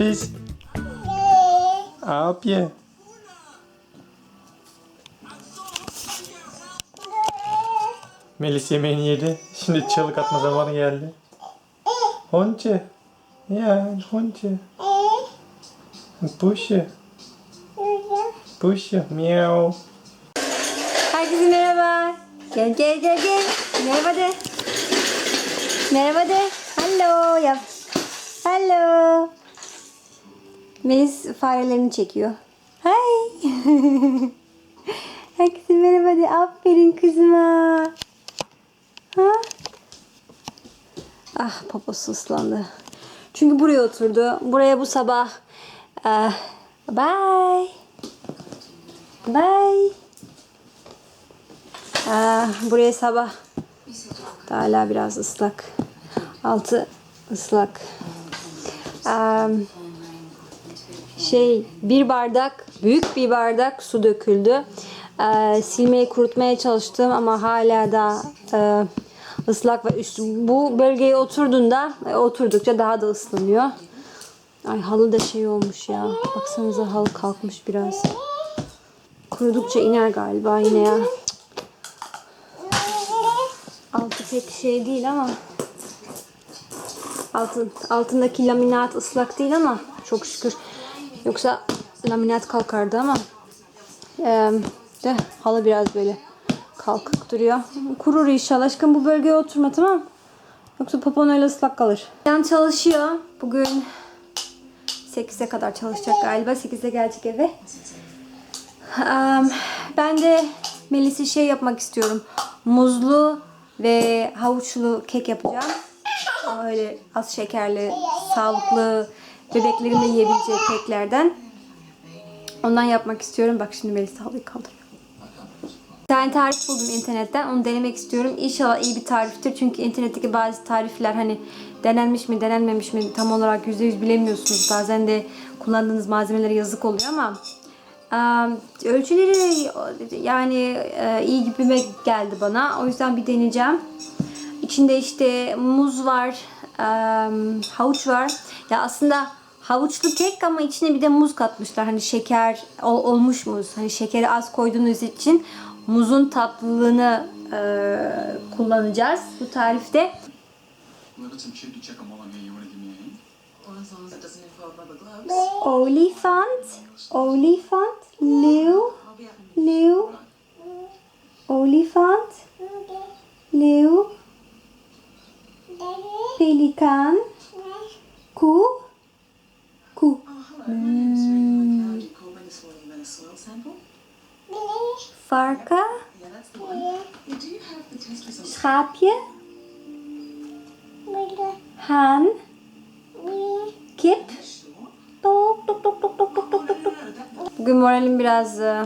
Please. Abi. Melis yemeğini yedi. Şimdi çığlık atma zamanı geldi. Honce. Ya honce. Puşu. Puşu. Miau. Herkese merhaba. Gel gel gel gel. Merhaba de. Merhaba de. Hello yap. Hello. Melis farelerini çekiyor. Hay. Herkese merhaba de. Aferin kızıma. Ha? Ah poposu ıslandı. Çünkü buraya oturdu. Buraya bu sabah. Ah, bye. Bye. Aa, buraya sabah hala biraz ıslak. Altı ıslak. Aa, şey bir bardak büyük bir bardak su döküldü. Ee, silmeyi kurutmaya çalıştım ama hala da e, ıslak ve üst, bu bölgeye oturduğunda e, oturdukça daha da ıslanıyor. Ay halı da şey olmuş ya. Baksanıza halı kalkmış biraz. Kurudukça iner galiba yine ya. Altı pek şey değil ama altın altındaki laminat ıslak değil ama çok şükür. Yoksa laminat kalkardı ama eee, de halı biraz böyle kalkık duruyor. Kurur inşallah. Aşkım bu bölgeye oturma tamam Yoksa popon öyle ıslak kalır. Yan çalışıyor. Bugün 8'e kadar çalışacak galiba. 8'de gelecek eve. Am, ben de Melis'e şey yapmak istiyorum. Muzlu ve havuçlu kek yapacağım. Öyle az şekerli, sağlıklı, bebeklerin de yiyebileceği keklerden. Ondan yapmak istiyorum. Bak şimdi Melis halıyı kaldırıyor. Bir tane tarif buldum internetten. Onu denemek istiyorum. İnşallah iyi bir tariftir. Çünkü internetteki bazı tarifler hani denenmiş mi denenmemiş mi tam olarak %100 bilemiyorsunuz. Bazen de kullandığınız malzemelere yazık oluyor ama ölçüleri yani iyi gibime geldi bana. O yüzden bir deneyeceğim. İçinde işte muz var, havuç var. Ya aslında havuçlu kek ama içine bir de muz katmışlar. Hani şeker ol, olmuş muz. Hani şekeri az koyduğunuz için muzun tatlılığını e, kullanacağız bu tarifte. Olifant, olifant, liu, liu, olifant, liu, pelikan, ku, sample? Varka, schaapje, haan, kip. Bugün moralim biraz e,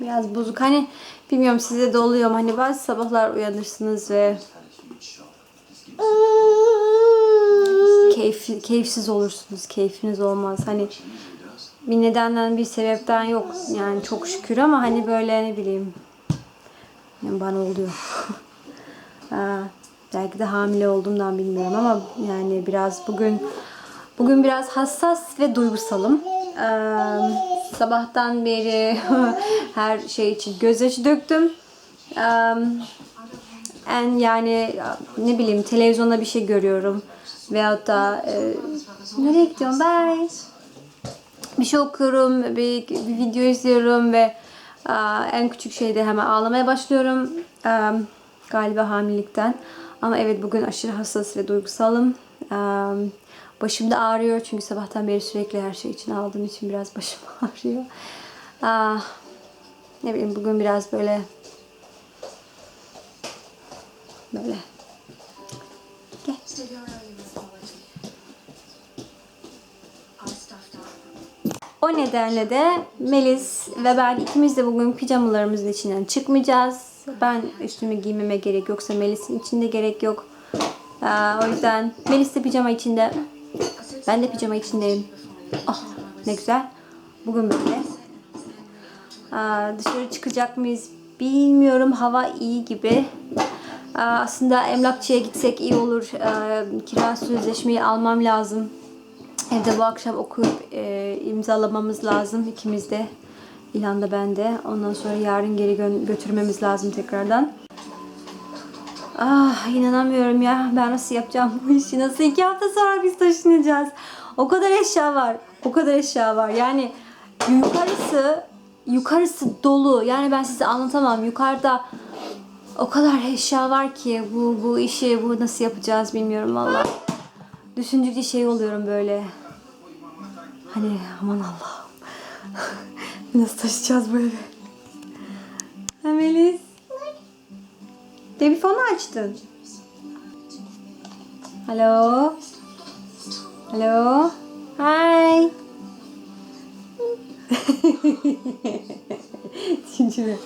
biraz bozuk. Hani bilmiyorum size de oluyor mu? Hani bazı sabahlar uyanırsınız ve keyif, keyifsiz olursunuz. Keyfiniz olmaz. Hani bir nedenden bir sebepten yok. Yani çok şükür ama hani böyle ne bileyim yani bana oluyor. Belki de hamile olduğumdan bilmiyorum ama yani biraz bugün bugün biraz hassas ve duygusalım. Sabahtan beri her şey için gözyaşı döktüm. En yani ne bileyim televizyonda bir şey görüyorum veyahut da e, nereye gidiyorum bye bir şey okuyorum, bir, bir video izliyorum ve aa, en küçük şeyde hemen ağlamaya başlıyorum. Aa, galiba hamilelikten. Ama evet bugün aşırı hassas ve duygusalım. Aa, başım ağrıyor çünkü sabahtan beri sürekli her şey için aldığım için biraz başım ağrıyor. Aa, ne bileyim bugün biraz böyle böyle O nedenle de Melis ve ben ikimiz de bugün pijamalarımızın içinden çıkmayacağız. Ben üstümü giymeme gerek yoksa Melis'in içinde gerek yok. Aa, o yüzden Melis de pijama içinde. Ben de pijama içindeyim. Oh ne güzel. Bugün böyle. Aa, dışarı çıkacak mıyız bilmiyorum. Hava iyi gibi. Aa, aslında emlakçıya gitsek iyi olur. Aa, kira sözleşmeyi almam lazım. Evde bu akşam okuyup e, imzalamamız lazım ikimiz de. İlhan da ben de. Ondan sonra yarın geri gö- götürmemiz lazım tekrardan. Ah inanamıyorum ya. Ben nasıl yapacağım bu işi? Nasıl iki hafta sonra biz taşınacağız? O kadar eşya var. O kadar eşya var. Yani yukarısı yukarısı dolu. Yani ben size anlatamam. Yukarıda o kadar eşya var ki bu bu işi bu nasıl yapacağız bilmiyorum valla. Düşündükçe şey oluyorum böyle. Hani aman Allah'ım. nasıl taşıyacağız bu evi? Ha, Melis. Telefonu açtın. Alo. Alo. Hi. Şimdi.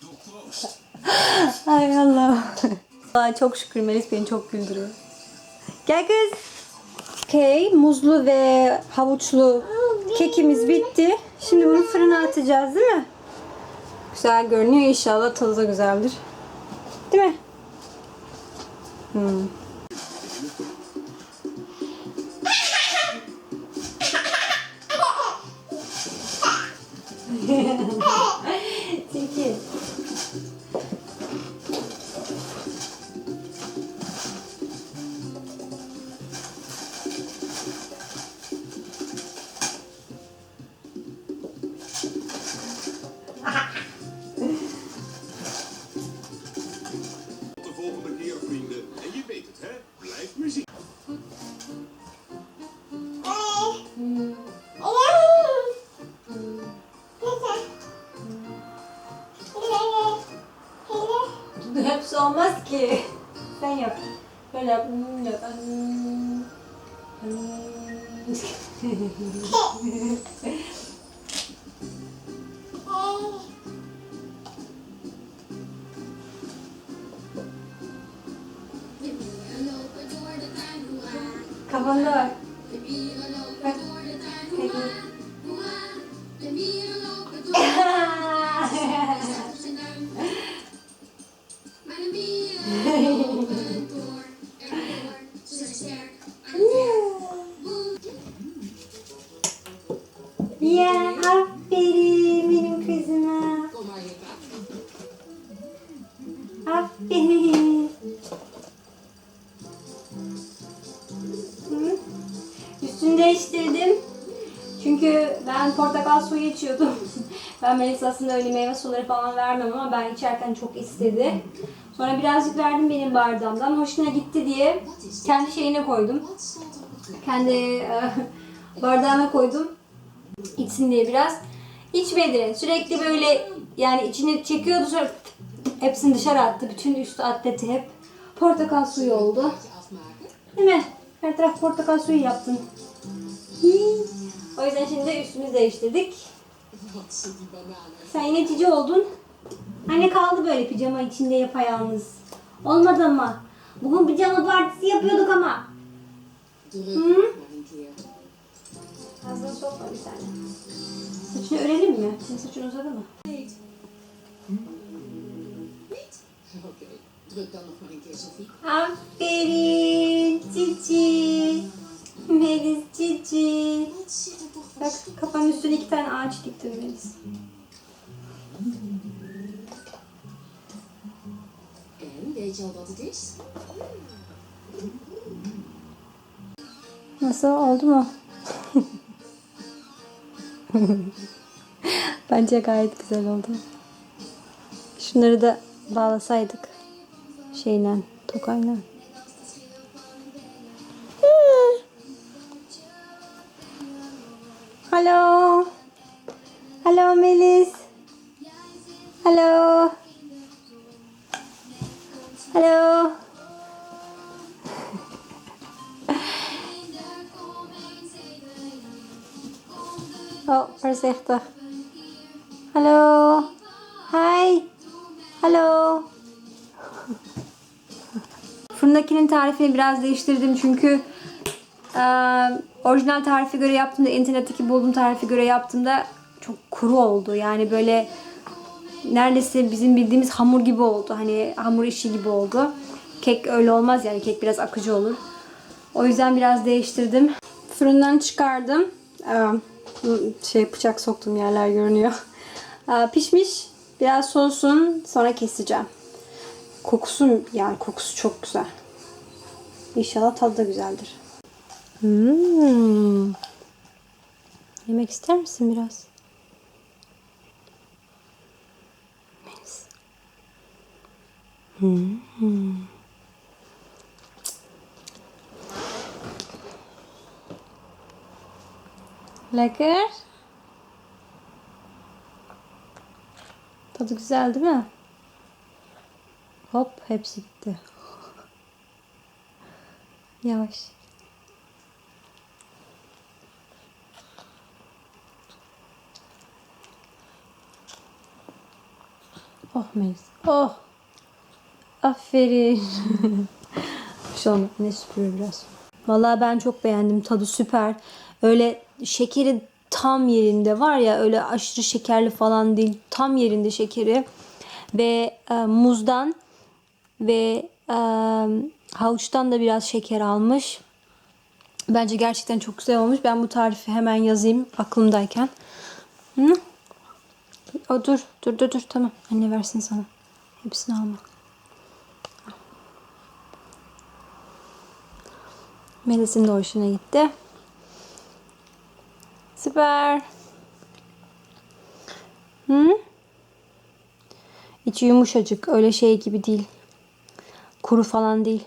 Ay Allah. Ay çok şükür Melis beni çok güldürüyor. Gel kız. Okey, muzlu ve havuçlu kekimiz bitti. Şimdi bunu fırına atacağız değil mi? Güzel görünüyor. İnşallah tadı da güzeldir. Değil mi? Hmm. Böyle yap. Hmm, yap. Hmm. Hmm. Kafanda Ya aferin benim kızıma. Aferin. Üstünü değiştirdim. Çünkü ben portakal suyu içiyordum. ben Melis aslında öyle meyve suları falan vermem ama ben içerken çok istedi. Sonra birazcık verdim benim bardağımdan. Hoşuna gitti diye kendi şeyine koydum. Kendi e, bardağına koydum. İçsin diye biraz. İçmedi. Sürekli böyle yani içine çekiyordu sonra hepsini dışarı attı. Bütün üstü atleti hep portakal suyu oldu. Değil mi? Her taraf portakal suyu yaptın. O yüzden şimdi üstümüzü değiştirdik. Sen yine cici oldun. Anne kaldı böyle pijama içinde yapayalnız. Olmadı ama. Bugün pijama partisi yapıyorduk ama. Hı? Ağzına sokma bir tane. Saçını örelim mi? Senin saçın uzadı mı? Sophie. Aferin Cici. Melis Cici. Bak kafanın üstüne iki tane ağaç diktim Melis. En, weet je al wat het is? Nasıl oldu mu? Bence gayet güzel oldu. Şunları da bağlasaydık şeyle, tokayla. Hello. Hello Melis. Hello. Hello. Voorzichtig. Hallo. Hi. Hallo. Fırındakinin tarifini biraz değiştirdim çünkü e, orijinal tarife göre yaptığımda internetteki bulduğum tarife göre yaptığımda çok kuru oldu. Yani böyle neredeyse bizim bildiğimiz hamur gibi oldu. Hani hamur işi gibi oldu. Kek öyle olmaz yani kek biraz akıcı olur. O yüzden biraz değiştirdim. Fırından çıkardım. Ee, Şey bıçak soktuğum yerler görünüyor. Pişmiş. Biraz soğusun. Sonra keseceğim. Kokusu yani kokusu çok güzel. İnşallah tadı da güzeldir. Hmm. Yemek ister misin biraz? Hmm. Lekker. Tadı güzel değil mi? Hop hepsi gitti. Yavaş. Oh Melis. Oh. Aferin. Şu an ne süpürüyor biraz. Vallahi ben çok beğendim. Tadı süper. Öyle şekeri tam yerinde var ya öyle aşırı şekerli falan değil. Tam yerinde şekeri. Ve e, muzdan ve e, havuçtan da biraz şeker almış. Bence gerçekten çok güzel olmuş. Ben bu tarifi hemen yazayım aklımdayken. Hı? O dur, dur, dur, dur. Tamam. Anne versin sana. Hepsini alma. Melis'in de hoşuna gitti. Süper. Hı? İçi yumuşacık. Öyle şey gibi değil. Kuru falan değil.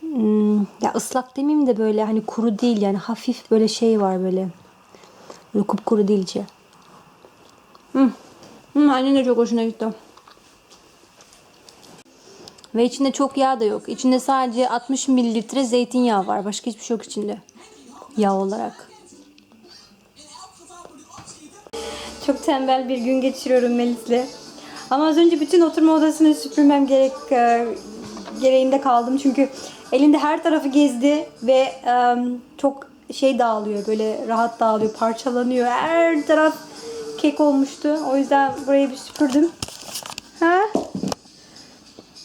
Hmm, ya ıslak demeyeyim de böyle hani kuru değil yani hafif böyle şey var böyle. Böyle kupkuru değil içi. Hmm. Hmm, annenin de çok hoşuna gitti. Ve içinde çok yağ da yok. İçinde sadece 60 mililitre zeytinyağı var. Başka hiçbir şey yok içinde. Yağ olarak. Çok tembel bir gün geçiriyorum Melis'le. Ama az önce bütün oturma odasını süpürmem gerek e, gereğinde kaldım. Çünkü elinde her tarafı gezdi ve e, çok şey dağılıyor. Böyle rahat dağılıyor, parçalanıyor. Her taraf kek olmuştu. O yüzden burayı bir süpürdüm. Ha?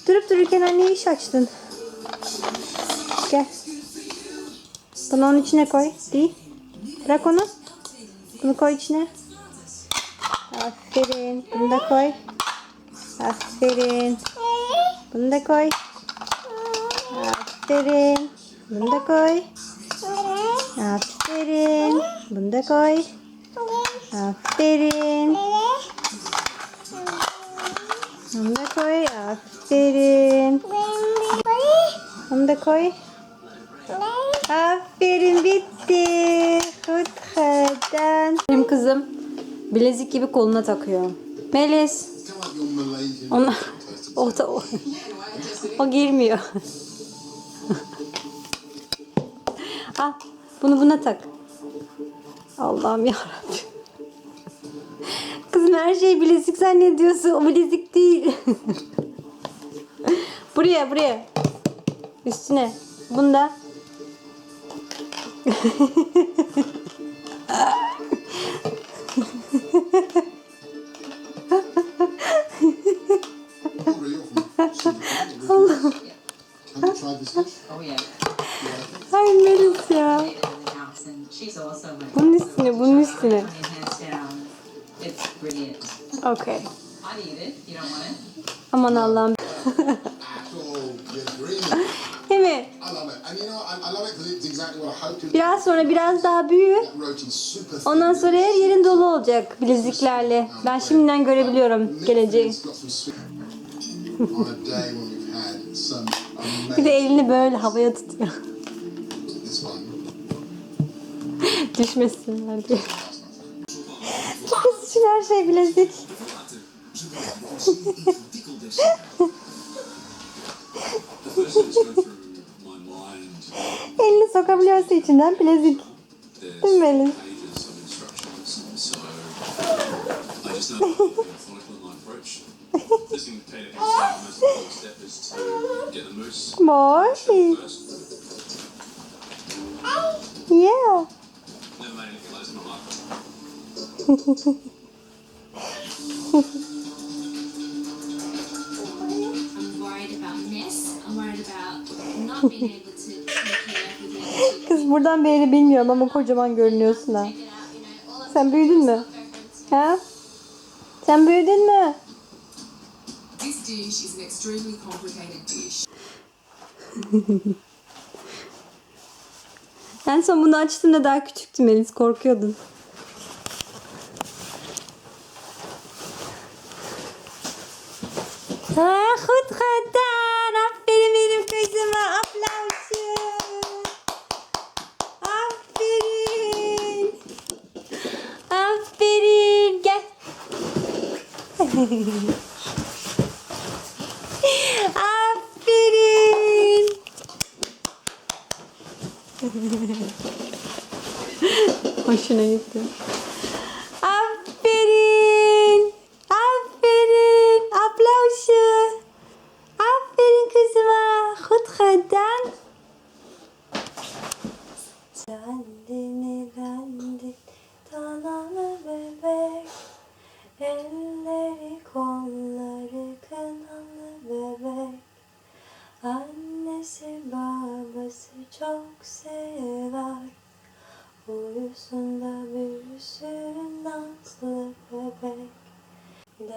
Durup dururken anne iş açtın. Gel. Bunu onun içine koy. Değil. Bırak onu. Bunu koy içine. Aferin. Bunu da koy. Aferin. Bunu da koy. Aferin. Bunu da koy. Aferin. Bunu da koy. Aferin. Bunu da koy. Aferin. Bunu da koy. Aferin bitti. Hutkadan. Benim kızım bilezik gibi koluna takıyor. Melis. Ona, o da o. O girmiyor. Al. Bunu buna tak. Allah'ım yarabbim. Kızım her şeyi bilezik zannediyorsun. O bilezik değil. buraya buraya. Üstüne. Bunda. Ay Melis ya. Bunun üstüne, bunun üstüne. Okay. Aman Allah'ım. Değil mi? Biraz sonra biraz daha büyü. Ondan sonra her yerin dolu olacak bileziklerle. Ben şimdiden görebiliyorum geleceği. Bir de elini böyle havaya tutuyor. Düşmesinler diye. Kız için her şey bilezik. Elini sokabiliyorsa içinden bilezik. Değil mi Melis? Boy. Yeah. Kız buradan bir yeri bilmiyorum ama kocaman görünüyorsun ha. Sen büyüdün mü? Ha? Sen büyüdün mü? This dish is an extremely complicated dish. En son bunu açtığımda daha küçüktün Melis korkuyordun.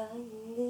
爱你